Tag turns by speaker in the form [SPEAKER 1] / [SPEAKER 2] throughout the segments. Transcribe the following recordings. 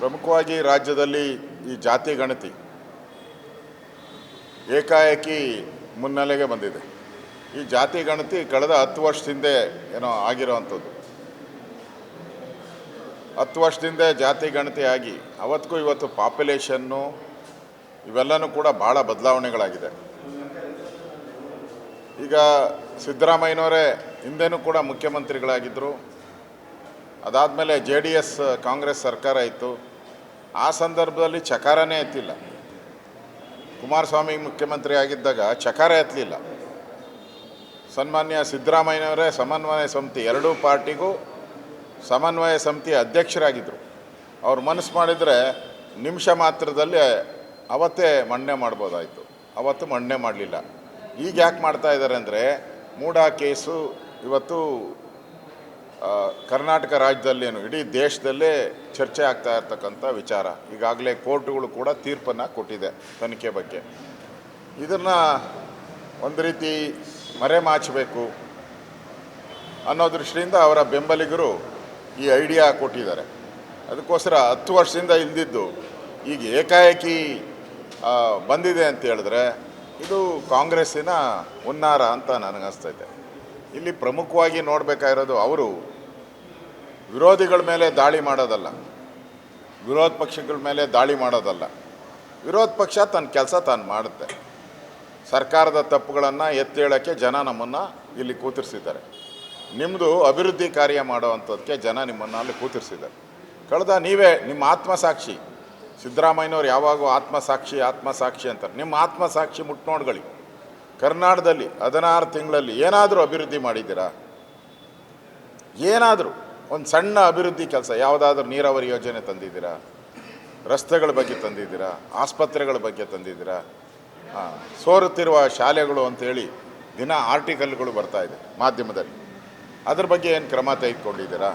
[SPEAKER 1] ಪ್ರಮುಖವಾಗಿ ರಾಜ್ಯದಲ್ಲಿ ಈ ಜಾತಿ ಗಣತಿ ಏಕಾಏಕಿ ಮುನ್ನೆಲೆಗೆ ಬಂದಿದೆ. ಈ ಜಾತಿ ಗಣತಿ ಕಳೆದ ಹತ್ತು ವರ್ಷದಿಂದ ಏನೋ ಆಗಿರೋವಂಥದ್ದು. ಹತ್ತು ವರ್ಷದಿಂದ ಜಾತಿ ಗಣತಿ ಆಗಿ ಅವತ್ತಿಗೂ ಇವತ್ತು ಪಾಪ್ಯುಲೇಷನ್ನು ಇವೆಲ್ಲನೂ ಕೂಡ ಭಾಳ ಬದಲಾವಣೆಗಳಾಗಿದೆ. ಈಗ ಸಿದ್ದರಾಮಯ್ಯನವರೇ ಹಿಂದೆನೂ ಕೂಡ ಮುಖ್ಯಮಂತ್ರಿಗಳಾಗಿದ್ದರು. ಅದಾದಮೇಲೆ ಜೆ ಡಿ ಎಸ್, ಕಾಂಗ್ರೆಸ್ ಸರ್ಕಾರ ಇತ್ತು ಆ ಸಂದರ್ಭದಲ್ಲಿ ಚಕಾರನೇ ಎತ್ತಿಲ್ಲ. ಕುಮಾರಸ್ವಾಮಿ ಮುಖ್ಯಮಂತ್ರಿ ಆಗಿದ್ದಾಗ ಚಕಾರ ಎತ್ತಲಿಲ್ಲ. ಸನ್ಮಾನ್ಯ ಸಿದ್ದರಾಮಯ್ಯನವರೇ ಸಮನ್ವಯ ಸಮಿತಿ ಎರಡೂ ಪಾರ್ಟಿಗೂ ಸಮನ್ವಯ ಸಮಿತಿ ಅಧ್ಯಕ್ಷರಾಗಿದ್ದರು ಅವ್ರು ಮನಸ್ಸು ಮಾಡಿದರೆ ನಿಮಿಷ ಮಾತ್ರದಲ್ಲಿ ಅವತ್ತೇ ಮಣ್ಣೆ ಮಾಡ್ಬೋದಾಯಿತು. ಅವತ್ತು ಮಣ್ಣೆ ಮಾಡಲಿಲ್ಲ. ಈಗ ಯಾಕೆ ಮಾಡ್ತಾ ಇದ್ದಾರೆ ಅಂದರೆ ಮೂಡಾ ಕೇಸು ಇವತ್ತು ಕರ್ನಾಟಕ ರಾಜ್ಯದಲ್ಲೇನು, ಇಡೀ ದೇಶದಲ್ಲೇ ಚರ್ಚೆ ಆಗ್ತಾ ಇರ್ತಕ್ಕಂಥ ವಿಚಾರ. ಈಗಾಗಲೇ ಕೋರ್ಟ್ಗಳು ಕೂಡ ತೀರ್ಪನ್ನು ಕೊಟ್ಟಿದೆ ತನಿಖೆ ಬಗ್ಗೆ. ಇದನ್ನು ಒಂದು ರೀತಿ ಮರೆಮಾಚಬೇಕು ಅನ್ನೋ ದೃಷ್ಟಿಯಿಂದ ಅವರ ಬೆಂಬಲಿಗರು ಈ ಐಡಿಯಾ ಕೊಟ್ಟಿದ್ದಾರೆ. ಅದಕ್ಕೋಸ್ಕರ ಹತ್ತು ವರ್ಷದಿಂದ ಇಲ್ದಿದ್ದು ಈಗ ಏಕಾಏಕಿ ಬಂದಿದೆ ಅಂತ ಹೇಳಿದ್ರೆ ಇದು ಕಾಂಗ್ರೆಸ್ಸಿನ ಹುನ್ನಾರ ಅಂತ ನನಗನ್ನಿಸ್ತೈತೆ ಇಲ್ಲಿ ಪ್ರಮುಖವಾಗಿ ನೋಡಬೇಕಾಗಿರೋದು ಅವರು ವಿರೋಧಿಗಳ ಮೇಲೆ ದಾಳಿ ಮಾಡೋದಲ್ಲ. ವಿರೋಧ ಪಕ್ಷಗಳ ಮೇಲೆ ದಾಳಿ ಮಾಡೋದಲ್ಲ. ವಿರೋಧ ಪಕ್ಷ ತನ್ನ ಕೆಲಸ ತಾನು ಮಾಡುತ್ತೆ. ಸರ್ಕಾರದ ತಪ್ಪುಗಳನ್ನು ಎತ್ತಿ ಹೇಳೋಕ್ಕೆ ಜನ ನಮ್ಮನ್ನು ಇಲ್ಲಿ ಕೂತಿರ್ಸಿದ್ದಾರೆ. ನಿಮ್ಮದು ಅಭಿವೃದ್ಧಿ ಕಾರ್ಯ ಮಾಡೋವಂಥದ್ದಕ್ಕೆ ಜನ ನಿಮ್ಮನ್ನು ಅಲ್ಲಿ ಕೂತಿರ್ಸಿದ್ದಾರೆ. ಕಳೆದ ನೀವೇ ನಿಮ್ಮ ಆತ್ಮಸಾಕ್ಷಿ, ಸಿದ್ದರಾಮಯ್ಯನವ್ರು ಯಾವಾಗೂ ಆತ್ಮಸಾಕ್ಷಿ ಆತ್ಮಸಾಕ್ಷಿ ಅಂತಾರೆ. ನಿಮ್ಮ ಆತ್ಮಸಾಕ್ಷಿ ಮುಟ್ಟು ನೋಡ್ಕೊಳ್ಳಿ ಕರ್ನಾಟಕದಲ್ಲಿ ಹದಿನಾರು ತಿಂಗಳಲ್ಲಿ ಏನಾದರೂ ಅಭಿವೃದ್ಧಿ ಮಾಡಿದ್ದೀರಾ? ಏನಾದರೂ? ಒಂದು ಸಣ್ಣ ಅಭಿವೃದ್ಧಿ ಕೆಲಸ, ಯಾವುದಾದ್ರೂ ನೀರಾವರಿ ಯೋಜನೆ ತಂದಿದ್ದೀರಾ? ರಸ್ತೆಗಳ ಬಗ್ಗೆ ತಂದಿದ್ದೀರಾ? ಆಸ್ಪತ್ರೆಗಳ ಬಗ್ಗೆ ತಂದಿದ್ದೀರಾ? ಸೋರುತ್ತಿರುವ ಶಾಲೆಗಳು ಅಂತೇಳಿ ದಿನ ಆರ್ಟಿಕಲ್ಗಳು ಬರ್ತಾ ಇದೆ ಮಾಧ್ಯಮದಲ್ಲಿ. ಅದ್ರ ಬಗ್ಗೆ ಏನು ಕ್ರಮ ತೆಗೆದುಕೊಂಡಿದ್ದೀರಾ?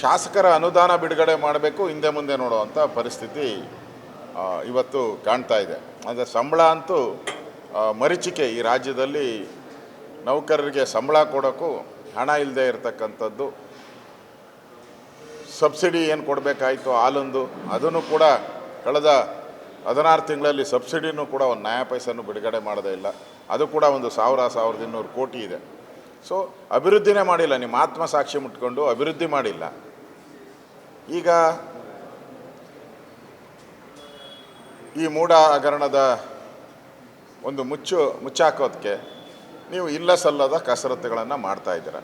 [SPEAKER 1] ಶಾಸಕರ ಅನುದಾನ ಬಿಡುಗಡೆ ಮಾಡಬೇಕು, ಹಿಂದೆ ಮುಂದೆ ನೋಡುವಂಥ ಪರಿಸ್ಥಿತಿ ಇವತ್ತು ಕಾಣ್ತಾ ಇದೆ. ಅಂದರೆ ಸಂಬಳ ಅಂತೂ ಮರೀಚಿಕೆ ಈ ರಾಜ್ಯದಲ್ಲಿ ನೌಕರರಿಗೆ ಸಂಬಳ ಕೊಡೋಕ್ಕೂ ಹಣ ಇಲ್ಲದೆ ಇರತಕ್ಕಂಥದ್ದು. ಸಬ್ಸಿಡಿ ಏನು ಕೊಡಬೇಕಾಯಿತು, ಹಾಲೊಂದು, ಅದನ್ನು ಕೂಡ ಕಳೆದ ಹದಿನಾರು ತಿಂಗಳಲ್ಲಿ ಸಬ್ಸಿಡಿನೂ ಕೂಡ ಒಂದು ನ್ಯಾಯ ಪೈಸನ್ನು ಬಿಡುಗಡೆ ಮಾಡೋದೇ ಇಲ್ಲ. ಅದು ಕೂಡ ಒಂದು ಸಾವಿರ, ಸಾವಿರದ ಇನ್ನೂರು ಕೋಟಿ ಇದೆ. ಸೊ ಅಭಿವೃದ್ಧಿನೇ ಮಾಡಿಲ್ಲ. ನಿಮ್ಮ ಆತ್ಮಸಾಕ್ಷಿ ಮುಟ್ಕೊಂಡು ಅಭಿವೃದ್ಧಿ ಮಾಡಿಲ್ಲ. ಈಗ ಈ ಮೂಢ ಹಗರಣದ ಒಂದು ಮುಚ್ಚು ಮುಚ್ಚಾಕೋದಕ್ಕೆ ನೀವು ಇಲ್ಲ ಸಲ್ಲದ ಕಸರತ್ತುಗಳನ್ನು ಮಾಡ್ತಾ ಇದ್ದೀರ.